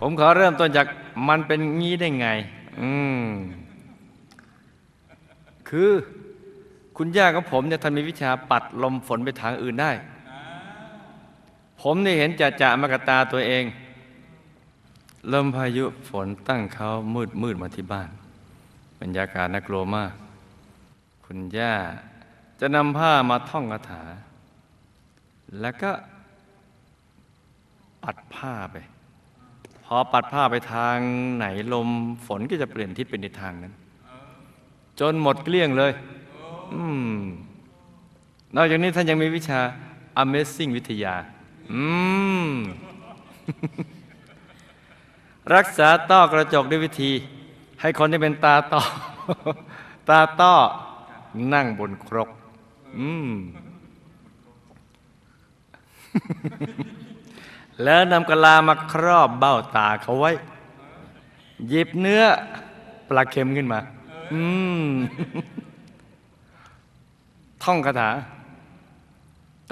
ผมขอเริ่มต้นจากมันเป็นงี้ได้ไง อืม คือคุณย่าของผมเนี่ยท่านมีวิชาปัดลมฝนไปทางอื่นได้ ผมนี่เห็นจะจะมากตาตัวเอง ลมพายุฝนตั้งเขามืดมืดมาที่บ้าน บรรยากาศน่ากลัวมาก คุณย่าจะนำผ้ามาท่องคาถา แล้วก็ปัดผ้าไป อปัดผ้าไปทางไหนลมฝนก็จะเปลี่ยนทิศเป็นในทางนั้น จนหมดเกลี้ยงเลย อืมนอกจากนี้ท่านยังมีวิชา Amazing วิทยา อืม รักษาต้อกระจกด้วยวิธี ให้คนที่เป็นตาต้อ ตาต้อ นั่งบนครก อืม แล้วนำกะลามาครอบเบ้าตาเขาไว้ หยิบเนื้อปลาเค็มขึ้นมา อืม ท่องคาถา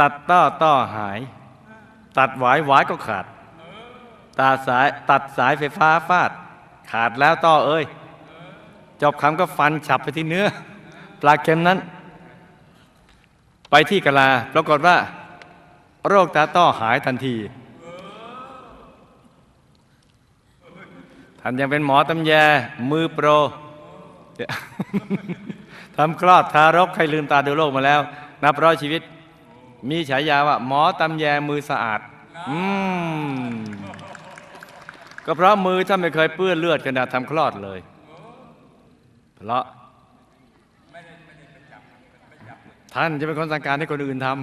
ตัดต้อต้อหาย ตัดหวายหวายก็ขาดตัดสายตัดสายไฟฟ้าฟาด ขาดแล้วต้อเอ้ย จบคำก็ฟันฉับไปที่เนื้อ ปลาเค็มนั้น ไปที่กะลา ปรากฏว่า โรคตาต้อหายทันทีานยังเป็นหมอตำแยมือโปรทำคลอดทารกใครลืมตาดูโลกมาแล้ว นับร้อยชีวิต มีฉายาว่า หมอตำแยมือสะอาด อืมก็เพราะมือท่านไม่เคยเปื้อนเลือดขณะทำคลอดเลย เพราะท่านจะเป็นคนสั่งการให้คนอื่นทำ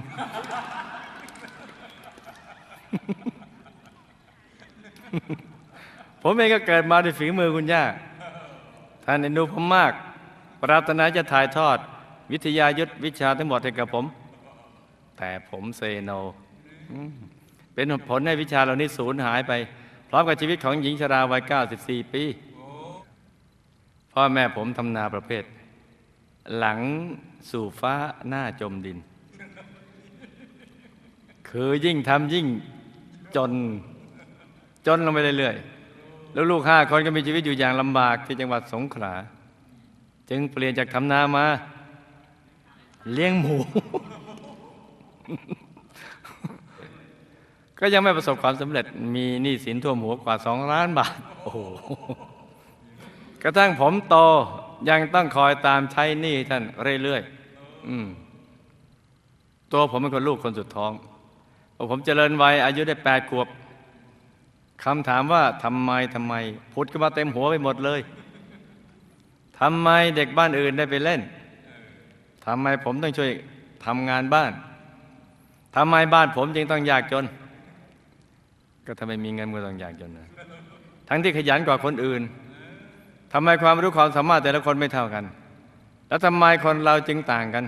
ผมเองก็เกิดมาด้วยฝีมือคุณย่า ท่านเอ็นดูผมมาก ปรารถนาจะถ่ายทอด วิทยายุทธวิชาทั้งหมดให้กับผม แต่ผมเซโน เป็นผลให้วิชาเหล่านี้สูญหายไป พร้อมกับชีวิตของหญิงชราวัย 94 ปี พ่อแม่ผมทำนาประเภท หลังสู่ฟ้าหน้าจมดิน คือยิ่งทำยิ่งจน จนลงไปเรื่อยๆ แล้วลูกห้าคนก็มีชีวิตอยู่อย่างลำบากที่จังหวัดสงขลา จึงเปลี่ยนจากทำนามา เลี้ยงหมู ก็ยังไม่ประสบความสำเร็จ มีหนี้สินท่วมหัวกว่าสองล้านบาท โอ้โหกระทั่งผมโตยังต้องคอยตามใช้หนี้ท่านเรื่อยๆอืมตัวผมเป็นคนลูกคนสุดท้อง ผมเจริญวัยอายุได้แปดขวบ คำถามว่าทำไมทำไมพุดก็มาเต็มหัวไปหมดเลยทำไมเด็กบ้านอื่นได้ไปเล่นทำไมผมต้องช่วยทำงานบ้านทำไมบ้านผมจึงต้องยากจน ก็ทำไมมีเงินก็ต้องยากจนนะทั้งที่ขยันกว่าคนอื่นทำไมความรู้ความสามารถแต่ละคนไม่เท่ากัน แล้วทำไมคนเราจึงต่างกัน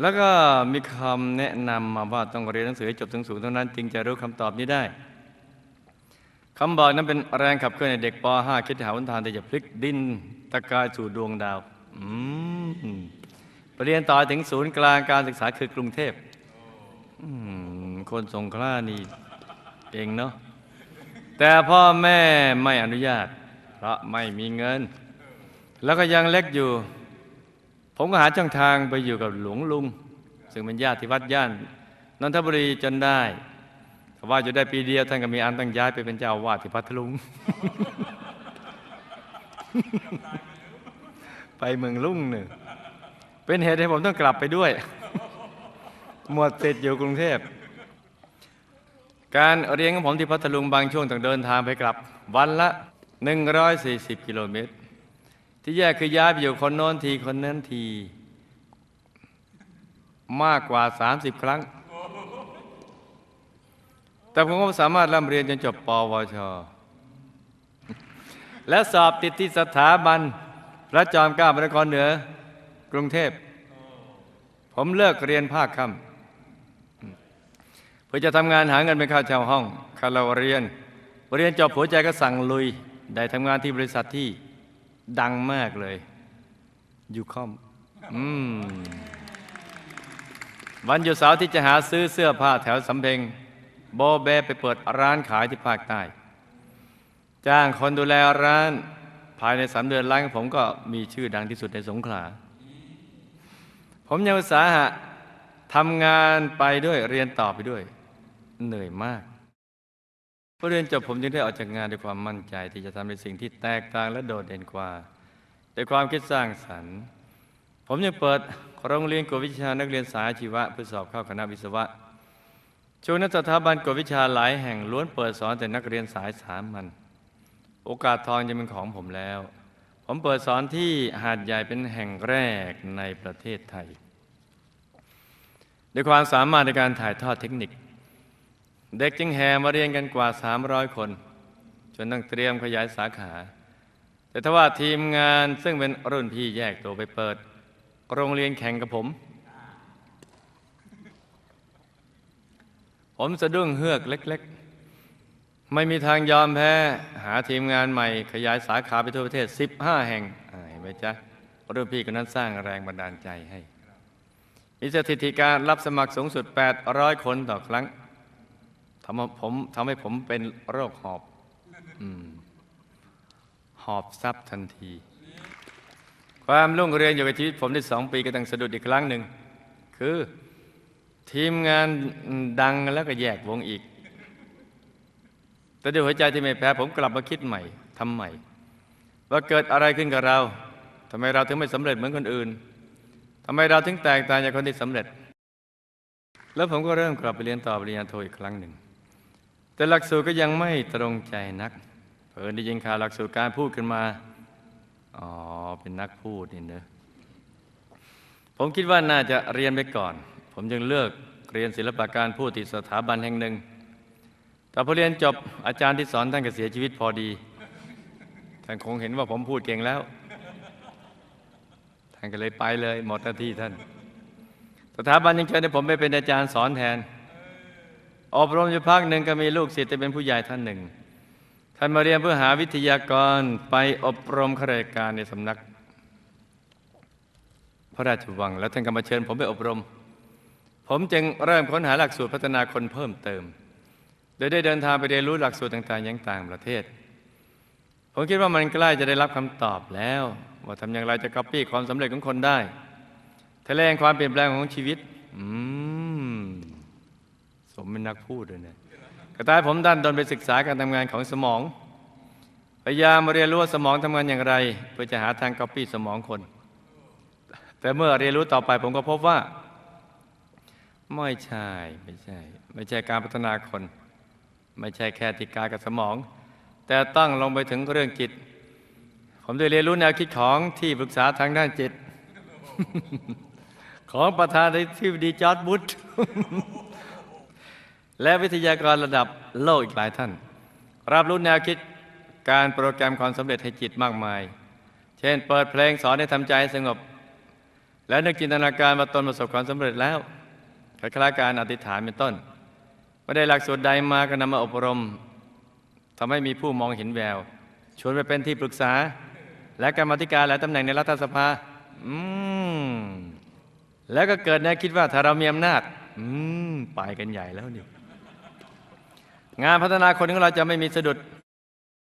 แล้วก็มีคำแนะนำมาว่าต้องเรียนหนังสือให้จบถึงสูงเท่านั้น จึงจะรู้คำตอบนี้ได้ คำบอกนั้นเป็นแรงขับเคลื่อนให้เด็กป .5 คิดหาวันทางที่จะพลิกดินตะกายสู่ดวงดาวอืมไปเรียนต่อถึงศูนย์กลางการศึกษาคือกรุงเทพคนสงขลานี่เองเนาะแต่พ่อแม่ไม่อนุญาต เพราะไม่มีเงิน แล้วก็ยังเล็กอยู่ ผมก็หาช่องทางไปอยู่กับหลวงลุง ซึ่งเป็นญาติที่วัดย่านนนทบุรีจนได้ แต่ว่าอยู่ได้ปีเดียวท่านก็มีอันตั้งย้ายไปเป็นเจ้าอาวาดที่พัทลุง ไปเมืองลุ่งหนึ่งเป็นเหตุให้ผมต้องกลับไปด้วย หมดติดอยู่กรุงเทพ การเรียนของผมที่พัทลุงบางช่วงต้องเดินทางไปกลับ วันละ 140 กิโลเมตร ที่แยกคือย้ายไปอยู่คนโน้นทีคนนั้นที มากกว่า 30 ครั้ง แต่ผมก็สามารถร่ำเรียนจนจบปวช และสอบติดที่สถาบันพระจอมเกล้าพระนครเหนือ กรุงเทพ ผมเลิกเรียนภาคค่ำเพื่อจะทำงานหาเงินเป็นค่าเช่าห้องค่าเราเรียน เรียนจบหัวใจก็สั่งลุย ได้ทำงานที่บริษัทที่ดังมากเลยยูคอมอืมวันหยุดเสาร์ที่จะหาซื้อเสื้อผ้าแถวสำเพ็ง โบเบไปเปิดร้านขายที่ภาคใต้ จ้างคนดูแลร้าน ภายในสามเดือนร้านของผมก็มีชื่อดังที่สุดในสงขลา ผมยังอุตสาหะทำงานไปด้วยเรียนต่อไปด้วย เหนื่อยมากพอเรียนจบผมจึงได้ออกจากงานด้วยความมั่นใจ ที่จะทำในสิ่งที่แตกต่างและโดดเด่นกว่าด้วยความคิดสร้างสรรค์ ผมยังเปิดโรงเรียนกวดวิชานักเรียนสายชีวะเพื่อสอบเข้าคณะวิศวะ ช่วงนั้นสถาบันกวดวิชาหลายแห่งล้วนเปิดสอนแต่นักเรียนสายสามัญโอกาสทองจะเป็นของผมแล้ว ผมเปิดสอนที่หาดใหญ่เป็นแห่งแรกในประเทศไทย ด้วยความสามารถในการถ่ายทอดเทคนิค เด็กจึงแห่มาเรียนกันกว่า 300 คน จนต้องเตรียมขยายสาขา แต่ทว่าทีมงานซึ่งเป็นรุ่นพี่แยกตัวไปเปิด โรงเรียนแข่งกับผม ผมสะดุ้งเฮือกเล็ก ๆ ไม่มีทางยอมแพ้ หาทีมงานใหม่ ขยายสาขาไปทั่วประเทศ 15 แห่งอ่าเห็นไหมจ๊ะรุ่นพี่คนนั้นสร้างแรงบันดาลใจให้ มีสถิติการรับสมัครสูงสุด 800 คนต่อครั้งทำให้ผมทำให้ผมเป็นโรคหอบอหอบซับทันที ความรุ่งเรืองอยู่กับชีวิตผมได้สองปีก็ต้องสะดุดอีกครั้งหนึ่งคือ ทีมงานดังแล้วก็แยกวงอีก แต่ด้วยหัวใจที่ไม่แพ้ผมกลับมาคิดใหม่ทำใหม่ ว่าเกิดอะไรขึ้นกับเราทำไมเราถึงไม่สำเร็จเหมือนคนอื่นทำไมเราถึงแตกต่างจากคนที่สำเร็จ แล้วผมก็เริ่มกลับไปเรียนต่อปริญญาโทอีกครั้งหนึ่ง แต่หลักสูตรก็ยังไม่ตรงใจนัก เพิ่นได้ยินข่าวหลักสูตรการพูดขึ้นมา อ๋อ เป็นนักพูดนี่เนอะผมคิดว่าน่าจะเรียนไปก่อน ผมจึงเลือกเรียนศิลปะการพูดที่สถาบันแห่งหนึ่ง แต่พอเรียนจบอาจารย์ที่สอนท่านก็เสียชีวิตพอดี ท่านคงเห็นว่าผมพูดเก่งแล้ว ท่านก็เลยไปเลยหมดหน้าที่ท่าน สถาบันยังเชิญให้ผมไปเป็นอาจารย์สอนแทน อบรมอยู่พักหนึ่งก็มีลูกศิษย์ที่เป็นผู้ใหญ่ท่านหนึ่ง ท่านมาเรียนเพื่อหาวิทยากรไปอบรมข้าราชการในสำนัก พระราชวัง แล้วท่านก็มาเชิญผมไปอบรม ผมจึงเริ่มค้นหาหลักสูตรพัฒนาคนเพิ่มเติม โดยได้เดินทางไปเรียนรู้หลักสูตรต่างๆยังต่างประเทศ ผมคิดว่ามันใกล้จะได้รับคำตอบแล้ว ว่าทำอย่างไรจะก๊อปปี้ความสำเร็จของคนได้ทะเลงความเปลี่ยนแปลงของชีวิต อืม สมเป็นนักพูดเลยเนี่ยกระต่ายผมดันดนไปศึกษาการทำงานของสมอง พยายามมาเรียนรู้ว่าสมองทำงานอย่างไร เพื่อจะหาทางก๊อปปี้สมองคน แต่เมื่อเรียนรู้ต่อไปผมก็พบว่า ไม่ใช่ไม่ใช่ ไม่ใช่การพัฒนาคน ไม่ใช่แค่ที่กายกับสมอง แต่ตั้งลงไปถึงเรื่องจิต ผมได้เรียนรู้แนวคิดของที่ปรึกษาทางด้านจิต ของประธานาธิบดีจอร์ดบุชและวิทยากรระดับโลกอีกหลายท่าน รับรู้แนวคิดการโปรแกรมความสำเร็จให้จิตมากมาย เช่น เปิดเพลงสอนให้ทำใจสงบ แล้วนึกจินตนาการว่าตนประสบความสำเร็จแล้ว คล้ายๆการอธิษฐานเป็นต้นไม่ได้หลักสูตรใดมาก็นำมาอบรมทำให้มีผู้มองเห็นแวว ชวนไปเป็นที่ปรึกษา และกรรมธิการและตำแหน่งในรัฐสภา อืม แล้วก็เกิดแนวคิดว่าถ้าเรามีอำนาจ อืม ไปกันใหญ่แล้วนี่ งานพัฒนาคนของเราจะไม่มีสะดุด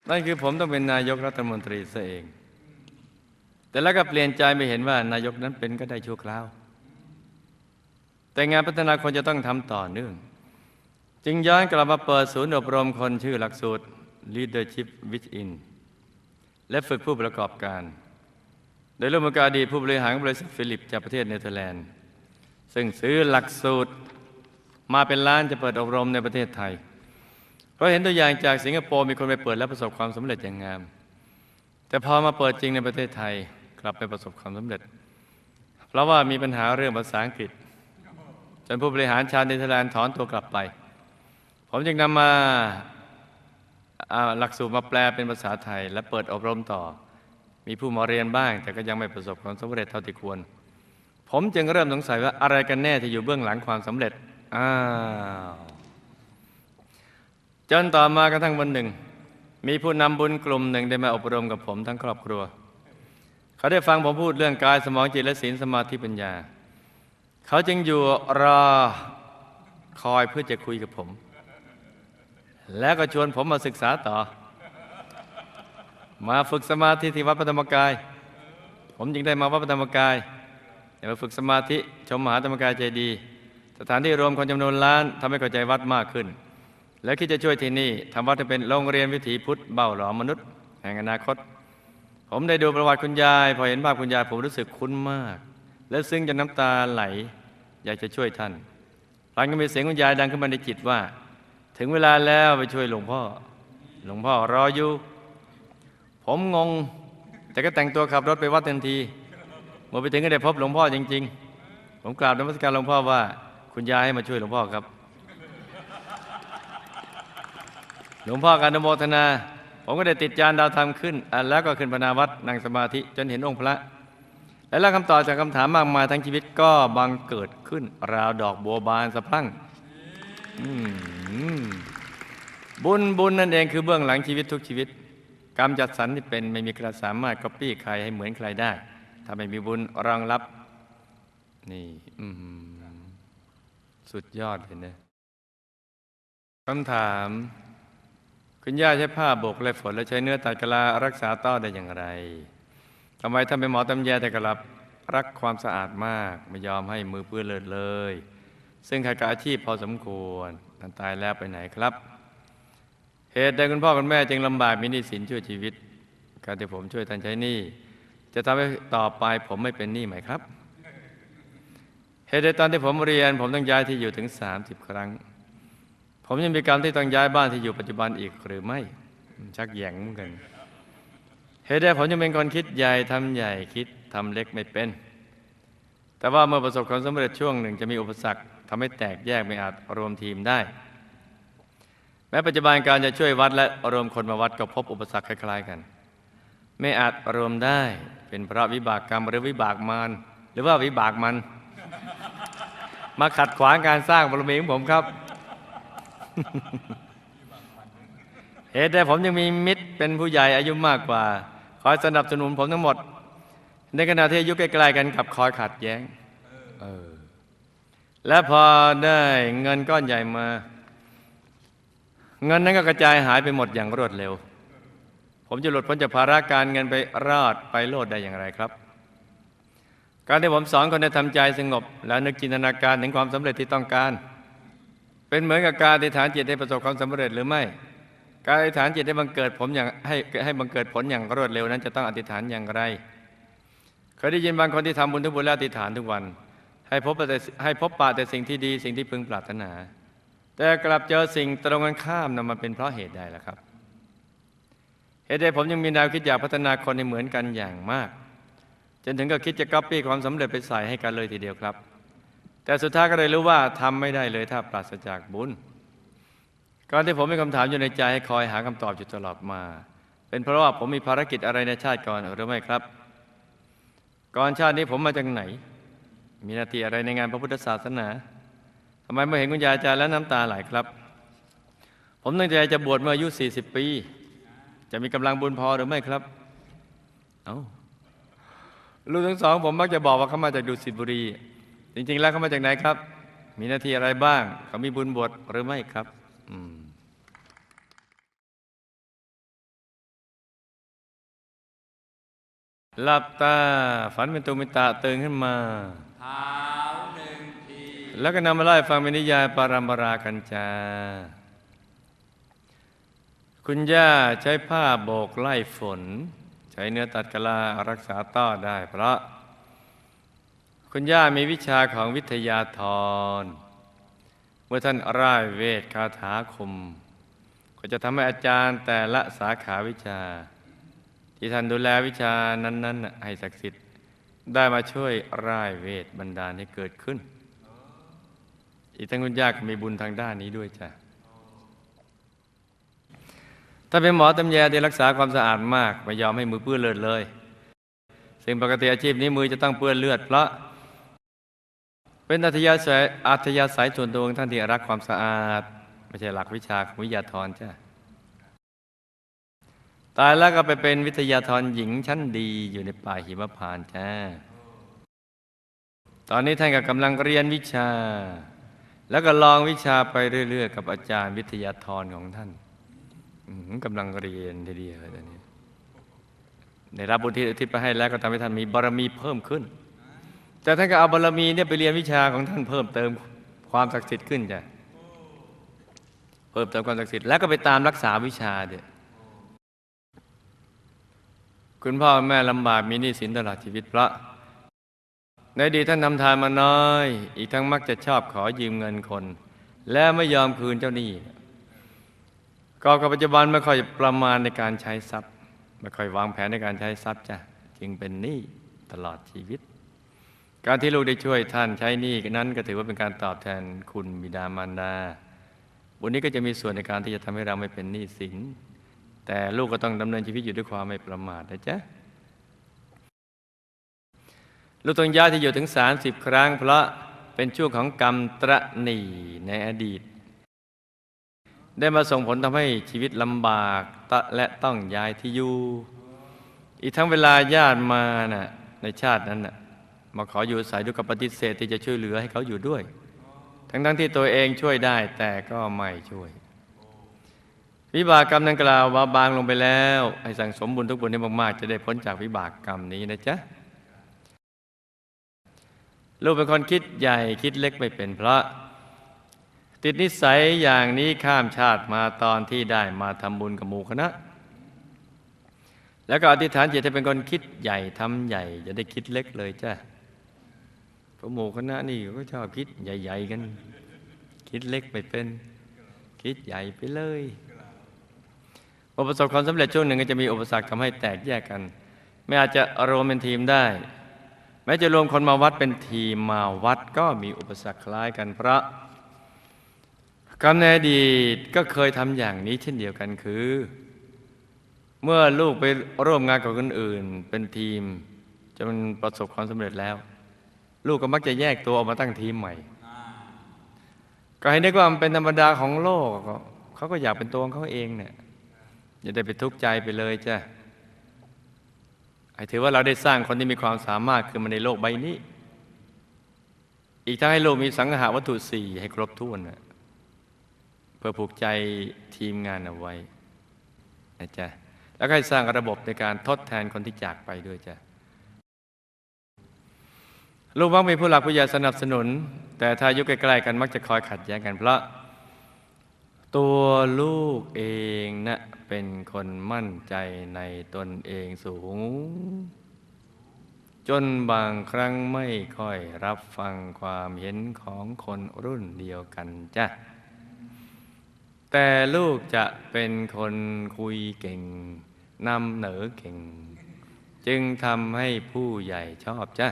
นั่นคือผมต้องเป็นนายกรัฐมนตรีซะเอง แต่แล้วก็เปลี่ยนใจไม่เห็นว่านายกนั้นเป็นก็ได้ชั่วคราว แต่งานพัฒนาคนจะต้องทำต่อเนื่อง จึงย้อนกลับมาเปิดศูนย์อบรมคนชื่อหลักสูตร Leadership Within และฝึกผู้ประกอบการ โดยร่วมกับอดีตผู้บริหารบริษัทฟิลิปจากประเทศเนเธอร์แลนด์ ซึ่งซื้อหลักสูตรมาเป็นล้านจะเปิดอบรมในประเทศไทย เพราะเห็นตัวอย่างจากสิงคโปร์มีคนไปเปิดและประสบความสำเร็จอย่างงาม แต่พอมาเปิดจริงในประเทศไทยกลับไปประสบความสำเร็จ เพราะว่ามีปัญหาเรื่องภาษาอังกฤษ นผู้บริหารชาวเนเธอร์แลนด์ถอนตัวกลับไป ผมจึงนำมาหลักสูตรมาแปลเป็นภาษาไทย และเปิดอบรมต่อ มีผู้มาเรียนบ้าง แต่ก็ยังไม่ประสบความสำเร็จเท่าที่ควร ผมจึงเริ่มสงสัยว่าอะไรกันแน่ที่อยู่เบื้องหลังความสำเร็จอ้าวจนต่อมากระทั่งวันหนึ่ง มีผู้นำบุญกลุ่มหนึ่งได้มาอบรมกับผมทั้งครอบครัว เขาได้ฟังผมพูดเรื่องกายสมองจิตและศีลสมาธิปัญญา เขาจึงอยู่รอคอยเพื่อจะคุยกับผม แล้วก็ชวนผมมาศึกษาต่อ มาฝึกสมาธิที่วัดพระธรรมกาย ผมจึงได้มาวัดพระธรรมกายได้มาฝึกสมาธิชมมหาธรรมกายใจดี สถานที่รวมคนจำนวนล้านทำให้เข้าใจวัดมากขึ้น แล้วคิดจะช่วยที่นี่ทำวัดให้เป็นโรงเรียนวิถีพุทธเบ้าหลอมมนุษย์แห่งอนาคต ผมได้ดูประวัติคุณยาย พอเห็นภาพคุณยายผมรู้สึกคุ้นมาก และซึ้งจนน้ำตาไหล อยากจะช่วยท่านพลันก็มีเสียงคุณยายดังขึ้นมาในจิตว่า ถึงเวลาแล้วไปช่วยหลวงพ่อ หลวงพ่อรออยู่ ผมงง แต่ก็แต่งตัวขับรถไปวัดทันทีเมื่อไปถึงก็ได้พบหลวงพ่อจริง ๆ ผมกราบนมัสการหลวงพ่อว่า คุณยายให้มาช่วยหลวงพ่อครับ หลวงพ่อการนโมทนา ผมก็ได้ติดจานดาวธรรมขึ้น แล้วก็ขึ้นพนาวัดนั่งสมาธิจนเห็นองค์พระ และแล้วคำตอบจากคำถามมากมายทั้งชีวิตก็บังเกิดขึ้น ราวดอกบัวบานสะพรั่งบุญบุญนั่นเองคือเบื้องหลังชีวิตทุกชีวิต กรรมจัดสรรที่เป็นไม่มีใครสามารถก๊อปปี้ใครให้เหมือนใครได้ ถ้าไม่มีบุญรองรับ นี่สุดยอดเลยนะคำถาม คุณย่าใช้ผ้าโบกและฝน และใช้เนื้อตัดกะลารักษาต้อได้อย่างไร ทำไมท่านเป็นหมอตำแยแต่กลับรักความสะอาดมาก ไม่ยอมให้มือเปื้อนเลยเลย ซึ่งขัดกับอาชีพพอสมควรท่านตายแล้วไปไหนครับ เหตุใดคุณพ่อคุณแม่จึงลำบากมีหนี้สินช่วยชีวิต การที่ผมช่วยท่านใช้หนี้จะทำให้ต่อไปผมไม่เป็นหนี้ไหมครับ เหตุใดตอนที่ผมเรียน ผมต้องย้ายที่อยู่ถึง 30 ครั้ง ผมยังมีกรรมที่ต้องย้ายบ้านที่อยู่ปัจจุบันอีกหรือไม่ ชักแหยงเหมือนกัน เหตุใดผมยังเป็นคนคิดใหญ่ทำใหญ่คิดทำเล็กไม่เป็น แต่ว่าเมื่อประสบความสำเร็จช่วงหนึ่งจะมีอุปสรรคทำให้แตกแยกไม่อาจรวมทีมได้ แม้ปัจจุบันการจะช่วยวัดและรวมคนมาวัดก็พบอุปสรรคคล้ายๆกัน ไม่อาจรวมได้เป็นเพราะวิบากกรรมหรือวิบากมารหรือว่าวิบากมัน มาขัดขวางการสร้างบารมีของผมครับเหตุใดผมยังมีมิตรเป็นผู้ใหญ่อายุมากกว่า คอยสนับสนุนผมทั้งหมด ในขณะที่อายุใกล้ๆกันกับคอยขัดแย้งออและพอได้เงินก้อนใหญ่มา เงินนั้นก็กระจายหายไปหมดอย่างรวดเร็ว ผมจะหลุดพ้นจากภาระการเงินไปรอดไปโลดได้อย่างไรครับ การที่ผมสอนคนให้ทำใจสงบ แล้วนึกจินตนาการถึงความสำเร็จที่ต้องการ เป็นเหมือนกับการอธิษฐานจิตให้ประสบความสำเร็จหรือไม่ การอธิษฐานจิตให้บังเกิดผมอย่างให้ให้บังเกิดผลอย่างรวดเร็วนั้นจะต้องอธิษฐานอย่างไร เคยได้ยินบางคนที่ทำบุญทุกบุญแล้วอธิษฐานทุกวัน ให้พบแต่ให้พบปะแต่สิ่งที่ดีสิ่งที่พึงปรารถนา แต่กลับเจอสิ่งตรงกันข้ามนำมาเป็นเพราะเหตุใดล่ะครับ เหตุใดผมยังมีแนวคิดอยากพัฒนาคนให้เหมือนกันอย่างมาก จนถึงกับคิดจะก๊อปปี้ความสำเร็จไปใส่ให้กันเลยทีเดียวครับ แต่สุดท้ายก็เลยรู้ว่าทำไม่ได้เลยถ้าปราศจากบุญ การที่ผมมีคำถามอยู่ในใจให้คอยหาคำตอบอยู่ตลอดมา เป็นเพราะว่าผมมีภารกิจอะไรในชาติก่อนหรือไม่ครับ ก่อนชาตินี้ผมมาจากไหน มีหน้าที่อะไรในงานพระพุทธศาสนาทำไมไม่เห็นคุณยายอาจารย์แล้วน้ำตาไหลครับ ผมตั้งใจจะบวชเมื่ออายุ 40 ปี จะมีกำลังบุญพอหรือไม่ครับ เอา้าลูกทั้งสองผมมักจะบอกว่าเขามาจากดุสิตบุรี จริง ๆ แล้วเขามาจากไหนครับ มีหน้าที่อะไรบ้างเขามีบุญบวชหรือไม่ครับ อืมหลับตาฝันเป็นตุเป็นตะตื่นขึ้นมาแล้วก็นำมาไล่ฟังเป็นนิยายปารัมปรากันจา คุณย่าใช้ผ้าโบกไล่ฝน ใช้เนื้อตัดกะลารักษาต้อได้เพราะ คุณย่ามีวิชาของวิทยาธรเมื่อท่านร่ายเวทคาถาคม ก็จะทำให้อาจารย์แต่ละสาขาวิชา ที่ท่านดูแลวิชานั้น ๆ ให้ศักดิ์สิทธิ์ได้มาช่วยร่ายเวทบันดาลให้เกิดขึ้น อีกทั้งคุณยากมีบุญทางด้านนี้ด้วยจ้ะถ้าเป็นหมอตำแยที่รักษาความสะอาดมาก ไม่ยอมให้มือเปื้อนเลือดเลย ซึ่งปกติอาชีพนี้มือจะต้องเปื้อนเลือดเพราะ เป็นอัธยาศัยอัธยาศัยส่วนตัวของท่านที่รักความสะอาด ไม่ใช่หลักวิชาของวิทยาธรจ้ะตายแล้วก็ไปเป็นวิทยาธรหญิงชั้นดีอยู่ในป่าหิมพานต์จ้า ตอนนี้ท่านก็กำลังเรียนวิชา แล้วก็ลองวิชาไปเรื่อย ๆ กับอาจารย์วิทยาธรของท่านกำลังเรียนทีเดียวตอนนี้ได้รับบุญที่อุทิศไปให้แล้วก็ทำให้ท่านมีบารมีเพิ่มขึ้น แต่ท่านก็เอาบารมีเนี่ยไปเรียนวิชาของท่านเพิ่มเติมความศักดิ์สิทธิ์ขึ้นจ้ะเพิ่มเติมความศักดิ์สิทธิ์แล้วก็ไปตามรักษาวิชาเด้อคุณพ่อแม่ลำบากมีหนี้สินตลอดชีวิตเพราะในดีท่านทำทานมาน้อย อีกทั้งมักจะชอบขอยืมเงินคน และไม่ยอมคืนเจ้าหนี้ก็กับปัจจุบันไม่ค่อยประมาณในการใช้ทรัพย์ไม่ค่อยวางแผนในการใช้ทรัพย์จ้ะจึงเป็นหนี้ตลอดชีวิต การที่ลูกได้ช่วยท่านใช้หนี้นั้นก็ถือว่าเป็นการตอบแทนคุณบิดามารดา บุญนี้ก็จะมีส่วนในการที่จะทำให้เราไม่เป็นหนี้สิน แต่ลูกก็ต้องดำเนินชีวิตอยู่ด้วยความไม่ประมาทนะจ๊ะ ลูกต้องย้ายที่อยู่ถึง 30 ครั้ง เพราะเป็นช่วงของกรรมตระหนีในอดีต ได้มาส่งผลทำให้ชีวิตลำบากะและต้องย้ายที่อยู่ อีกทั้งเวลาญาติมาน่ะในชาตินั้นน่ะ มาขออยู่อาศัยด้วยกับปฏิเสธที่จะช่วยเหลือให้เขาอยู่ด้วย ทั้งทั้งๆที่ตัวเองช่วยได้แต่ก็ไม่ช่วย วิบากกรรมดังกล่าวว่าบางลงไปแล้ว ให้สั่งสมบุญทุกบุญให้มากๆ จะได้พ้นจากวิบากกรรมนี้นะจ๊ะลูกเป็นคนคิดใหญ่คิดเล็กไม่เป็นเพราะติดนิสัยอย่างนี้ข้ามชาติมาตอนที่ได้มาทำบุญกับหมู่คณะ แล้วก็อธิษฐานจิตให้เป็นคนคิดใหญ่ทำใหญ่จะได้คิดเล็กเลยจ้ะ ราะหมู่คณะนี่ก็ชอบคิดใหญ่ ๆ กัน คิดเล็กไม่เป็น คิดใหญ่ไปเลยพอปสระสบความสำเร็จช่วงหนึ่งก็จะมีอุปสรรคทำให้แตกแยกกัน ไม่อาจจะรวมเป็นทีมได้ แม้จะรวมคนมาวัดเป็นทีมมาวัดก็มีอุปสรรคคล้ายกันเพราะกรรมในอดีตก็เคยทำอย่างนี้เช่นเดียวกันคือ เมื่อลูกไปร่วมงานกับคนอื่น เป็นทีมจนประสบความสำเร็จแล้ว ลูกก็มักจะแยกตัวออกมาตั้งทีมใหม่ ก็ให้นึกว่ามันเป็นธรรมดาของโลกเขาก็อยากเป็นตัวของเขาเองเนี่ยอย่าได้ไปทุกข์ใจไปเลยจ้ะไอ้ถือว่าเราได้สร้างคนที่มีความสามารถขึ้นมาในโลกใบนี้ อีกทั้งให้โลกมีสังหาวัตถุสี่ให้ครบถ้วนนะเพื่อผูกใจทีมงานเอาไว้นะจ๊ะแล้วก็ให้สร้างระบบในการทดแทนคนที่จากไปด้วยจ้ะ ลูกมักมีผู้หลักผู้ใหญ่สนับสนุน แต่ถ้ายุใกล้ๆกันมักจะคอยขัดแย้งกันเพราะ ตัวลูกเองนะเป็นคนมั่นใจในตนเองสูง จนบางครั้งไม่ค่อยรับฟังความเห็นของคนรุ่นเดียวกันจ้ะแต่ลูกจะเป็นคนคุยเก่งนำเหนอเก่ง จึงทำให้ผู้ใหญ่ชอบจ้ะ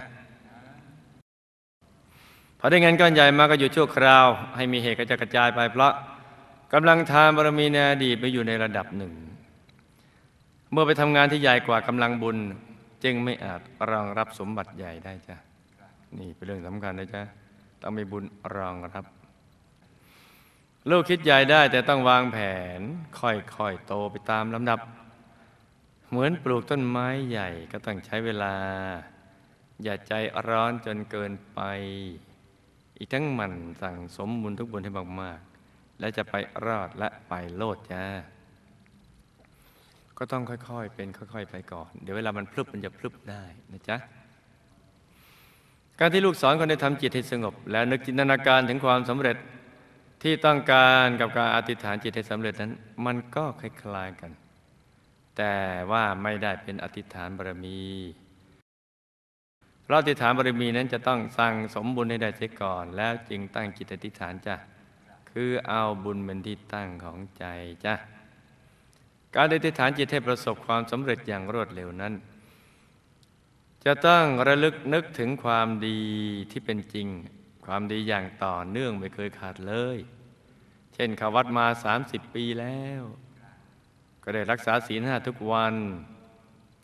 พอได้เงินก้อนใหญ่มาก็อยู่ชั่วคราว ให้มีเหตุก็จะกระจายไป เพราะกำลังทานบารมีในอดีตไปอยู่ในระดับหนึ่ง เมื่อไปทำงานที่ใหญ่กว่ากำลังบุญ จึงไม่อาจรองรับสมบัติใหญ่ได้จ้ะนี่เป็นเรื่องสำคัญนะจ๊ะต้องมีบุญรองรับ ลูกคิดใหญ่ได้แต่ต้องวางแผน ค่อยๆโตไปตามลำดับ เหมือนปลูกต้นไม้ใหญ่ก็ต้องใช้เวลา อย่าใจร้อนจนเกินไป อีกทั้งมันสั่งสมบุญทุกบุญให้มากๆและจะไปรอดและไปโลดจ้าก็ต้องค่อยๆ เป็นค่อย ๆ ไปก่อน เดี๋ยวเวลามันพลึบมันจะพลึบได้นะจ๊ะการที่ลูกสอนคนให้ทำจิตให้สงบ แล้วนึกจินตนาการถึงความสำเร็จที่ต้องการกับการอธิษฐานจิตให้สำเร็จนั้น มันก็คล้ายๆกัน แต่ว่าไม่ได้เป็นอธิษฐานบารมี ราะอธิษฐานบารมีนั้นจะต้องสั่งสมบุญให้ได้เสียก่อน แล้วจึงตั้งจิตอธิษฐานจ้ะคือเอาบุญเป็นที่ตั้งของใจจ้ะการอธิษฐานจิตให้ประสบความสำเร็จอย่างรวดเร็วนั้น จะต้องระลึกนึกถึงความดีที่เป็นจริง ความดีอย่างต่อเนื่องไม่เคยขาดเลย เช่นขาวัดมา 30 ปีแล้ว ก็ได้รักษาศีลห้าทุกวัน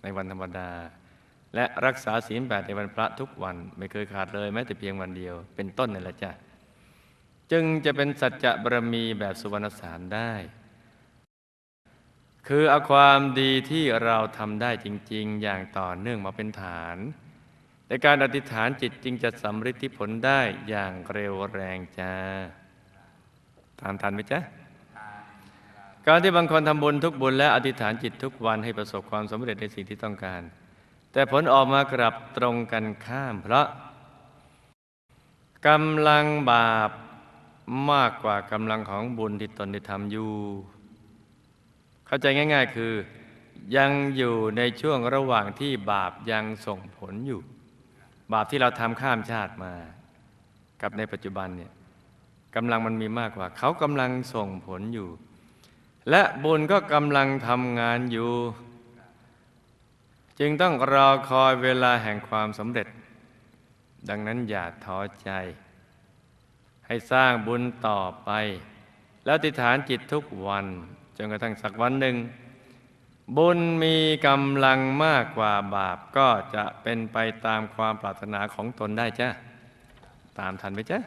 ในวันธรรมดา และรักษาศีลแปดในวันพระทุกวันไม่เคยขาดเลยแม้แต่เพียงวันเดียว เป็นต้นนี่แหละจ้ะจึงจะเป็นสัจจะบารมีแบบสุวรรณสารได้ คือเอาความดีที่เราทำได้จริง ๆ อย่างต่อเนื่องมาเป็นฐานในการอธิษฐานจิตจึงจะสำฤทธิผลได้อย่างเร็วแรงจ้าตามทันไหมจ๊ะการที่บางคนทำบุญทุกบุญและอธิษฐานจิตทุกวันให้ประสบความสำเร็จในสิ่งที่ต้องการ แต่ผลออกมากลับตรงกันข้าม เพราะกำลังบาปมากกว่ากำลังของบุญที่ตนได้ทำอยู่ เข้าใจง่าย ๆ คือ ยังอยู่ในช่วงระหว่างที่บาปยังส่งผลอยู่ บาปที่เราทำข้ามชาติมา กับในปัจจุบันเนี่ยกำลังมันมีมากกว่า เขากำลังส่งผลอยู่ และบุญก็กำลังทำงานอยู่ จึงต้องรอคอยเวลาแห่งความสำเร็จ ดังนั้นอย่าท้อใจ ให้สร้างบุญต่อไป แล้วติฐานจิตทุกวัน จนกระทั่งสักวันหนึ่ง บุญมีกำลังมากกว่าบาปก็จะเป็นไปตามความปรารถนาของตนได้จ้ะตามทันไหมจ๊ะ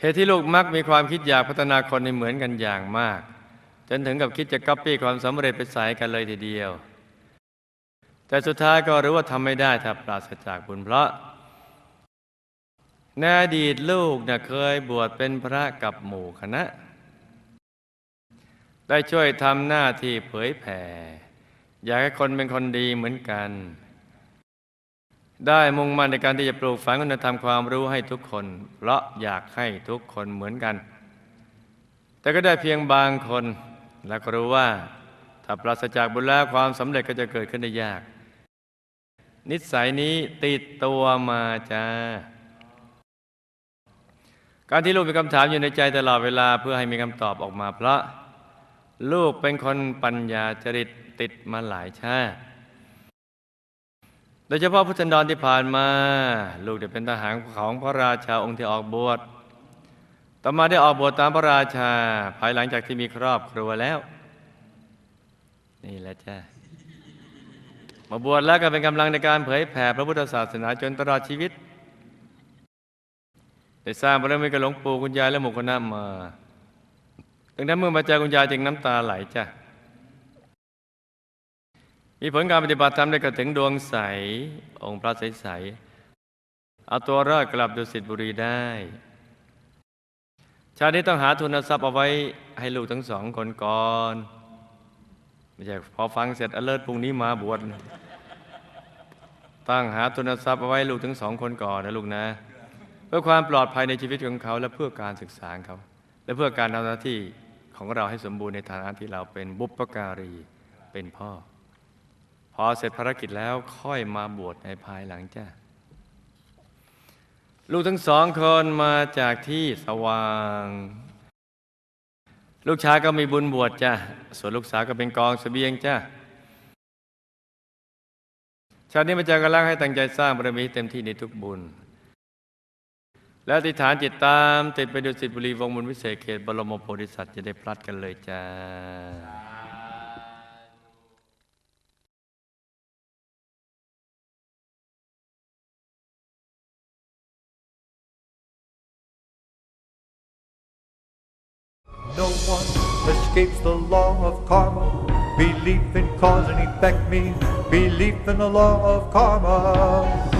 เหตุที่ลูกมักมีความคิดอยากพัฒนาคนให้เหมือนกันอย่างมาก จนถึงกับคิดจะก๊อปปี้ความสำเร็จไปใส่กันเลยทีเดียว แต่สุดท้ายก็รู้ว่าทำไม่ได้ถ้าปราศจากบุญเพราะในอดีตลูกเนะเคยบวชเป็นพระกับหมู่คณะ ได้ช่วยทำหน้าที่เผยแผ่ อยากให้คนเป็นคนดีเหมือนกัน ได้มุ่งมั่นในการที่จะปลูกฝังคุณธรรมความรู้ให้ทุกคน เพราะอยากให้ทุกคนเหมือนกัน แต่ก็ได้เพียงบางคน และก็รู้ว่า ถ้าปราศจากบุญแล้วความสำเร็จก็จะเกิดขึ้นได้ยาก นิสัยนี้ติดตัวมาจ้า การที่ลูกมีคำถามอยู่ในใจตลอดเวลาเพื่อให้มีคำตอบออกมา เพราะลูกเป็นคนปัญญาจริตติดมาหลายชาติ โดยเฉพาะพุทธันดรที่ผ่านมา ลูกได้เป็นทหารของพระราชาองค์ที่ออกบวช ต่อมาได้ออกบวชตามพระราชา ภายหลังจากที่มีครอบครัวแล้ว นี่แหละจ้า มาบวชแล้วก็เป็นกำลังในการเผยแผ่พระพุทธศาสนาจนตลอดชีวิตได้สร้างบารมีกับหลวงปู่คุณยายและหมู่คณะมาดังนั้นเมื่อมาเจอคุณยายจึงน้ำตาไหลจ้ะมีผลการปฏิบัติธรรมได้กระถึงดวงใส องค์พระใสๆเอาตัวรอดกลับดุสิตบุรีได้ ชาตินี้ต้องหาทุนทรัพย์เอาไว้ให้ลูกทั้งสองคนก่อน ไม่ใช่พอฟังเสร็จอเลิศพรุ่งนี้มาบวช ตั้งหาทุนทรัพย์เอาไว้ลูกทั้งสองคนก่อนนะลูกนะ เพื่อความปลอดภัยในชีวิตของเขาและเพื่อการศึกษาเขา และเพื่อการทำหน้าที่ของเราให้สมบูรณ์ในฐานะที่เราเป็นบุปการีเป็นพ่อ พอเสร็จภารกิจแล้วค่อยมาบวชในภายหลังจ้าลูกทั้งสองคนมาจากที่สว่าง ลูกชายก็มีบุญบวชจ้าส่วนลูกสาวก็เป็นกองเสบียงจ้า ชาตินี้มาเจอกันแล้วให้ตั้งใจสร้างบารมีเต็มที่ในทุกบุญ และอธิษฐานจิตตามติดไปดูสิบุรีวงมุลวิเศษเขตบรมโพธิสัตว์จะได้พลัดกันเลยจ้า No one escapes the law of karma. Belief in cause and effect means belief in the law of karma.